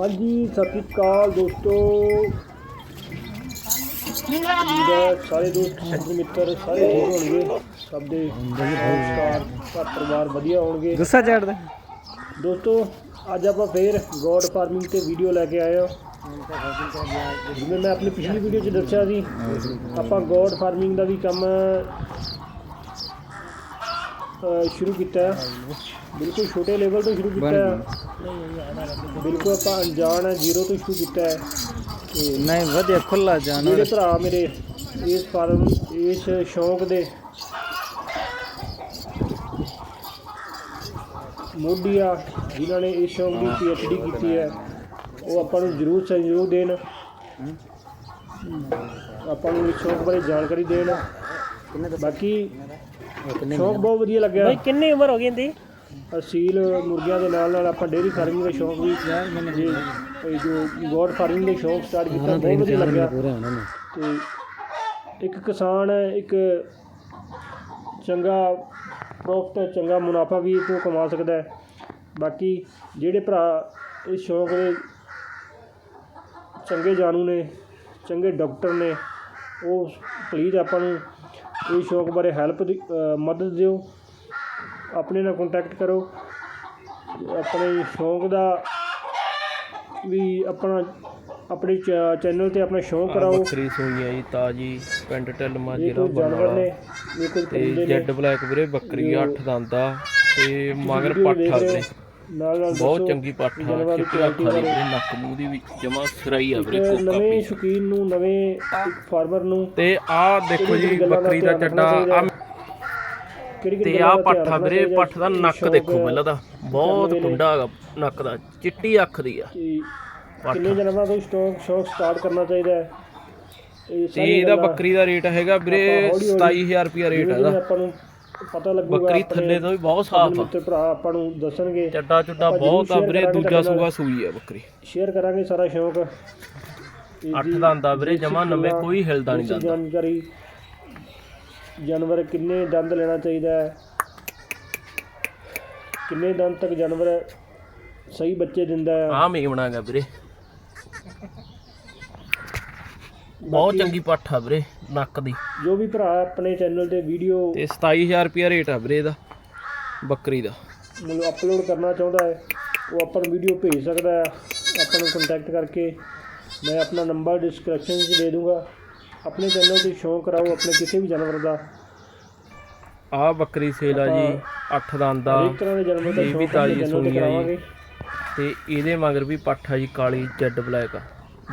ਹਾਂਜੀ ਸਤਿ ਸ਼੍ਰੀ ਅਕਾਲ ਦੋਸਤੋ। ਸਾਰੇ ਦੋਸਤ ਸਾਡੇ ਮਿੱਤਰ ਸਾਰੇ ਠੀਕ ਹੋਣਗੇ? ਸਭ ਦੇ ਨਮਸਕਾਰ ਘਰ ਪਰਿਵਾਰ ਵਧੀਆ ਹੋਣਗੇ? ਗੁੱਸਾ ਚੜਦਾ ਦੋਸਤੋ ਅੱਜ ਆਪਾਂ ਫੇਰ ਗੋਡ ਫਾਰਮਿੰਗ ਤੇ ਵੀਡੀਓ ਲੈ ਕੇ ਆਏ ਹਾਂ। ਜਿਵੇਂ ਮੈਂ ਆਪਣੀ ਪਿਛਲੀ ਵੀਡੀਓ 'ਚ ਦੱਸਿਆ ਸੀ ਆਪਾਂ ਗੋਡ ਫਾਰਮਿੰਗ ਦਾ ਵੀ ਕੰਮ ਅ, ਸ਼ੁਰੂ ਕੀਤਾ। ਹੈ ਬਿਲਕੁਲ ਛੋਟੇ ਲੈਵਲ ਤੋਂ ਸ਼ੁਰੂ ਕੀਤਾ। ਹੈ ਬਿਲਕੁਲ ਆਪਾਂ ਅਣਜਾਣ ਹੈ ਜ਼ੀਰੋ ਤੋਂ ਸ਼ੁਰੂ ਕੀਤਾ ਹੈ। ਤੇ ਨਹੀਂ ਵਧੀਆ ਖੁੱਲਾ ਜਾਨਵਰ ਜਿਹੜੇ ਭਰਾ ਮੇਰੇ ਇਸ ਫਾਰਮ ਇਸ ਸ਼ੌਂਕ ਦੇ ਮੋਢੀ ਆ ਜਿਨ੍ਹਾਂ ਨੇ ਇਸ ਸ਼ੌਂਕ ਦੀ ਪੀਐਚਡੀ ਕੀਤੀ ਹੈ। ਉਹ ਆਪਾਂ ਨੂੰ ਜ਼ਰੂਰ ਸਹਿਯੋਗ ਦੇਣ। ਆਪਾਂ ਨੂੰ ਇਸ ਸ਼ੌਂਕ ਬਾਰੇ ਜਾਣਕਾਰੀ ਦੇਣ। ਬਾਕੀ ਸ਼ੌਂਕ ਬਹੁਤ ਵਧੀਆ ਲੱਗਿਆ। ਬਈ ਕਿੰਨੀ ਉਮਰ ਹੋ ਗਈ ਇਹਦੀ? ਅਸੀਲ ਮੁਰਗੀਆਂ ਦੇ ਨਾਲ ਨਾਲ ਆਪਾਂ ਡੇਅਰੀ ਫਾਰਮਿੰਗ ਦਾ ਸ਼ੌਂਕ ਵੀ ਜੀ ਇਹ ਜੋ। ਗੋਡ ਫਾਰਮਿੰਗ ਦੇ ਸ਼ੌਂਕ ਸਟਾਰਟ ਕੀਤਾ ਬਹੁਤ ਵਧੀਆ ਲੱਗਿਆ। ਤੇ ਇੱਕ ਕਿਸਾਨ ਇੱਕ ਚੰਗਾ ਪ੍ਰੋਫਿਟ ਚੰਗਾ ਮੁਨਾਫਾ ਵੀ ਤੋਂ ਕਮਾ ਸਕਦਾ ਹੈ। ਬਾਕੀ ਜਿਹੜੇ ਭਰਾ ਇਸ ਸ਼ੌਂਕ ਦੇ ਚੰਗੇ ਜਾਣੂ ਨੇ ਚੰਗੇ ਡਾਕਟਰ ਨੇ ਉਹ ਪਲੀਜ਼ ਆਪਾਂ ਨੂੰ ਇਸ ਸ਼ੌਂਕ ਬਾਰੇ ਹੈਲਪ ਮਦਦ ਦਿਓ ਆਪਣੇ ਨਾਲ ਕੰਟੈਕਟ ਕਰੋ ਆਪਣੇ ਸ਼ੌਂਕ ਦਾ ਵੀ ਆਪਣਾ ਆਪਣੇ ਚੈਨਲ ਤੇ ਆਪਣਾ ਸ਼ੌਂਕ ਕਰਾਓ। ਬੱਕਰੀ ਸੂਈ ਹੈ ਜੀ ਤਾਜੀ ਪਿੰਡ ਢਲਮਾ ਕੋਈ ਨੇ ਬਰਨਾਲਾ ਕੋਈ ਤੇ ਜੈਡ ਬਲੈਕ ਵੀਰੇ ਬੱਕਰੀ 8 ਦੰਦਾ ਤੇ ਮਗਰ ਪੱਠਾ ਹੋ। ਨਾਲ ਨਾਲ ਬਹੁਤ ਚੰਗੀ ਪੱਠਾ ਦੀ ਚਿੱਟੇ ਅੱਖਾਂ ਦੀ ਨੱਕ ਮੂੰਹ ਦੀ ਵੀ ਜਮਾ ਸਰਾਈ ਆ ਵੀਰੇ ਕੋਕਾ ਨਵੇਂ ਸ਼ੌਕੀਨ ਨੂੰ ਨਵੇਂ ਫਾਰਮਰ ਨੂੰ ਤੇ ਆਹ ਦੇਖੋ ਜੀ ਦਾ ਬੱਕਰੀ ਦਾ ਆ ਕਿਹੜੀ ਤੇ ਦਾ ਧਿਆਨ ਪੱਠਾ ਵੀਰੇ ਪੱਠ ਦਾ ਨੱਕ ਦੇਖੋ ਪਹਿਲਾਂ ਤਾਂ। ਬਹੁਤ। ਕੁੰਡਾ ਹੈਗਾ ਨੱਕ ਦਾ ਚਿੱਟੀ ਅੱਖ ਦੀ ਆ। ਕਿੰਨੇ ਜਨਮਾਂ ਤੋਂ ਸਟਾਕ ਸ਼ੌਕ ਸਟਾਰਟ ਕਰਨਾ ਚਾਹੀਦਾ ਹੈ? ਇਹ ਤੇ ਇਹਦਾ ਬੱਕਰੀ ਦਾ ਰੇਟ ਹੈਗਾ ਵੀਰੇ ਆਪਾਂ ਹੌਲੀ ਹੌਲੀ 27000 ਰੁਪਿਆ ਰੇਟ ਹੈ ਇਹਦਾ। ਆਪਾਂ ਨੂੰ ਪਤਾ ਲੱਗੂਗਾ ਬੱਕਰੀ ਥੱਲੇ ਤੋਂ ਵੀ ਬਹੁਤ ਸਾਫ਼ ਆ। ਮਿੱਤਰ ਭਰਾ ਆਪਾਂ ਨੂੰ ਦੱਸਣਗੇ। ਚੱਡਾ ਚੁੱਡਾ ਬਹੁਤ ਆ ਵੀਰੇ ਦੂਜਾ। ਸੂਆ ਸੂਈ ਆ ਬੱਕਰੀ। ਸ਼ੇਅਰ ਕਰਾਂਗੇ ਸਾਰਾ ਸ਼ੌਕ। ਤੇ ਅੱਠ ਦਾ ਆਂਦਾ ਵੀਰੇ ਜਮਾ ਨਵੇਂ ਕੋਈ ਹਿਲਦਾ ਨਹੀਂ ਜਾਂਦਾ। ਜਾਣਕਾਰੀ। ਜਾਨਵਰ ਕਿੰਨੇ ਦੰਦ ਲੈਣਾ ਚਾਹੀਦਾ ਹੈ? ਕਿੰਨੇ ਦੰਦ ਤੱਕ ਜਾਨਵਰ ਸਹੀ ਬੱਚੇ ਦਿੰਦਾ ਹੈ? ਆ ਮੇਵਣਾ ਹੈਗਾ ਵੀਰੇ। ਬਹੁਤ ਚੰਗੀ ਪੱਠ ਆ ਵੀਰੇ ਨੱਕ ਦੀ। ਜੋ ਵੀ ਭਰਾ ਆਪਣੇ ਚੈਨਲ ਤੇ ਵੀਡੀਓ ਤੇ 27000 ਰੁਪਿਆ ਰੇਟ ਆ ਵੀਰੇ ਇਹਦਾ ਬੱਕਰੀ ਦਾ। ਮਤਲਬ ਅਪਲੋਡ ਕਰਨਾ ਚਾਹੁੰਦਾ ਹੈ ਉਹ ਆਪਾਂ ਨੂੰ ਵੀਡੀਓ ਭੇਜ ਸਕਦਾ ਹੈ ਆਪਾਂ ਨੂੰ ਕੰਟੈਕਟ ਕਰਕੇ ਮੈਂ ਆਪਣਾ ਨੰਬਰ ਡਿਸਕ੍ਰਿਪਸ਼ਨ 'ਚ ਦੇ ਦੂੰਗਾ। ਆਪਣੇ ਚੈਨਲ ਤੇ ਸ਼ੌਂਕ ਕਰਾਓ ਆਪਣੇ ਕਿਸੇ ਵੀ ਜਾਨਵਰ ਦਾ। ਆ ਬੱਕਰੀ ਸੇਲ ਆ ਜੀ 8 ਦਾ ਆਂਦਾ ਹਰੇਕ ਤਰ੍ਹਾਂ ਦੇ ਜਾਨਵਰ ਦਾ ਇਹ ਵੀ ਸ਼ੌਂਕ ਆਪਣੇ ਤਾਜ਼ੀ ਚੈਨਲ ਤੇ ਸੂਈ ਆ ਜੀ। ਕਰਾਵਾਂਗੇ। ਤੇ ਇਹਦੇ ਮਗਰ ਵੀ ਪੱਠ ਆ ਜੀ ਕਾਲੀ ਜੈਡ ਬਲੈਕ ਆ।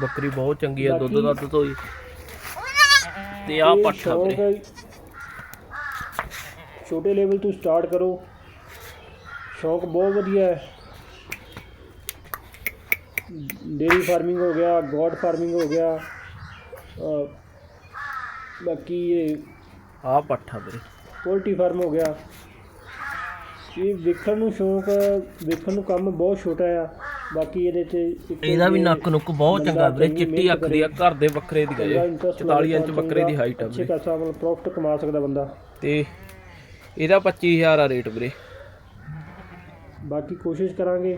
ਬੱਕਰੀ ਬਹੁਤ ਚੰਗੀ ਆ ਦੁੱਧ ਦੱਧ ਤੋਂ ਜੀ ਤੇ ਆ ਪੱਠਾ ਵੀਰੇ। ਛੋਟੇ ਲੈਵਲ ਤੋਂ ਸਟਾਰਟ ਕਰੋ। ਸ਼ੌਂਕ ਬਹੁਤ ਵਧੀਆ ਹੈ। ਡੇਰੀ ਫਾਰਮਿੰਗ ਹੋ ਗਿਆ ਗੋਡ ਫਾਰਮਿੰਗ ਹੋ ਗਿਆ। ਬਾਕੀ ਇਹ ਆ ਪੱਠਾ ਵੀਰੇ। ਪੋਲਟਰੀ ਫਾਰਮ ਹੋ ਗਿਆ। ਇਹ ਵੇਖਣ ਨੂੰ ਸ਼ੌਂਕ ਵੇਖਣ ਨੂੰ ਕੰਮ ਬਹੁਤ ਛੋਟਾ ਆ ਬਾਕੀ ਇਹਦੇ ਇੱਕ ਇਹਦਾ ਵੀ ਨੱਕ ਨੁੱਕ ਬਹੁਤ ਚੰਗਾ ਵੀਰੇ ਚਿੱਟੀ ਅੱਖ ਦੀ ਆ ਘਰ ਦੇ ਬੱਕਰੇ ਦੀ interest 44 ਇੰਚ ਬੱਕਰੇ ਦੀ ਹਾਈਟ ਆ ਵੀਰੇ। ਖਾਸਾ ਮਤਲਬ ਪ੍ਰੋਫਿਟ ਕਮਾ ਸਕਦਾ ਬੰਦਾ। ਤੇ ਇਹਦਾ 25000 ਆ ਰੇਟ ਵੀਰੇ। ਬਾਕੀ ਕੋਸ਼ਿਸ਼ ਕਰਾਂਗੇ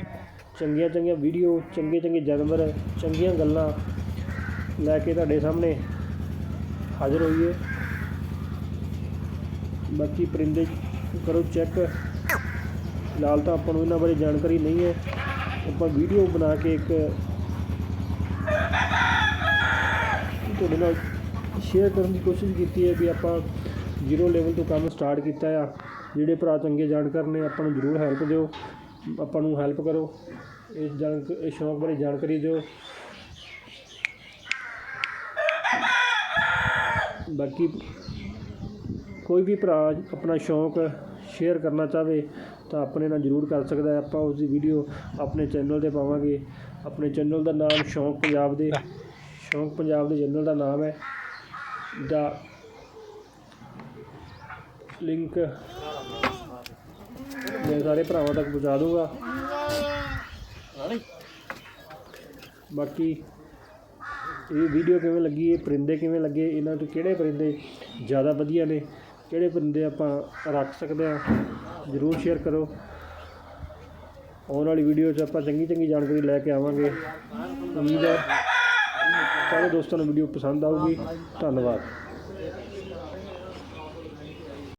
ਚੰਗੀਆਂ ਚੰਗੀਆਂ ਵੀਡੀਓ ਚੰਗੇ ਚੰਗੇ ਜਾਨਵਰ ਚੰਗੀਆਂ ਗੱਲਾਂ ਲੈ ਕੇ ਤੁਹਾਡੇ ਸਾਹਮਣੇ ਹਾਜ਼ਰ ਹੋਈਏ। ਬਾਕੀ ਪਰਿੰਦੇ ਕਰੋ ਚੈੱਕ ਫਿਲਹਾਲ ਤਾਂ ਆਪਾਂ ਨੂੰ ਇਹਨਾਂ ਬਾਰੇ ਜਾਣਕਾਰੀ ਨਹੀਂ ਹੈ। ਆਪਾਂ ਵੀਡੀਓ ਬਣਾ ਕੇ ਇੱਕ ਤੁਹਾਡੇ ਨਾਲ ਸ਼ੇਅਰ ਕਰਨ ਦੀ ਕੋਸ਼ਿਸ਼ ਕੀਤੀ ਹੈ ਵੀ ਆਪਾਂ ਜ਼ੀਰੋ ਲੈਵਲ ਤੋਂ ਕੰਮ ਸਟਾਰਟ ਕੀਤਾ ਆ। ਜਿਹੜੇ ਭਰਾ ਚੰਗੇ ਜਾਣਕਾਰ ਨੇ, ਆਪਾਂ ਨੂੰ ਜ਼ਰੂਰ ਹੈਲਪ ਦਿਓ। ਆਪਾਂ ਨੂੰ ਹੈਲਪ ਕਰੋ। ਇਸ ਜਾਣ ਇਸ ਸ਼ੌਂਕ ਬਾਰੇ ਜਾਣਕਾਰੀ ਦਿਓ। ਬਾਕੀ ਕੋਈ ਵੀ ਭਰਾ ਆਪਣਾ ਸ਼ੌਂਕ ਸ਼ੇਅਰ ਕਰਨਾ ਚਾਹਵੇ ਤਾਂ ਆਪਣੇ ਨਾਲ ਜ਼ਰੂਰ ਕਰ ਸਕਦਾ ਹੈ। ਆਪਾਂ ਉਸ ਦੀ ਵੀਡੀਓ ਆਪਣੇ ਚੈਨਲ ਤੇ ਪਾਵਾਂਗੇ। ਆਪਣੇ ਚੈਨਲ ਦਾ ਨਾਮ ਸ਼ੌਂਕ ਪੰਜਾਬ ਦੇ ਸ਼ੌਂਕ ਪੰਜਾਬ ਦੇ ਚੈਨਲ ਦਾ ਨਾਮ ਹੈ। ਦਾ ਲਿੰਕ ਮੈਂ ਸਾਰੇ ਭਰਾਵਾਂ ਤੱਕ ਪਹੁੰਚਾ ਦੂੰਗਾ ਬਾਕੀ ਇਹ ਵੀਡੀਓ ਕਿਵੇਂ ਲੱਗੀ, ਇਹ ਪਰਿੰਦੇ ਕਿਵੇਂ ਲੱਗੇ, ਇਹਨਾਂ ਤੋਂ ਕਿਹੜੇ ਪਰਿੰਦੇ ਜ਼ਿਆਦਾ ਵਧੀਆ ਨੇ? ਕਿਹੜੇ ਬੰਦੇ ਆਪਾਂ ਰੱਖ ਸਕਦੇ ਹਾਂ, ਜ਼ਰੂਰ ਸ਼ੇਅਰ ਕਰੋ। ਆਉਣ ਵਾਲੀ ਵੀਡੀਓ 'ਚ ਆਪਾਂ ਚੰਗੀ ਚੰਗੀ ਜਾਣਕਾਰੀ ਲੈ ਕੇ ਆਵਾਂਗੇ। ਉਮੀਦ ਹੈ ਸਾਰੇ ਦੋਸਤਾਂ ਨੂੰ ਵੀਡੀਓ ਪਸੰਦ ਆਊਗੀ। ਧੰਨਵਾਦ।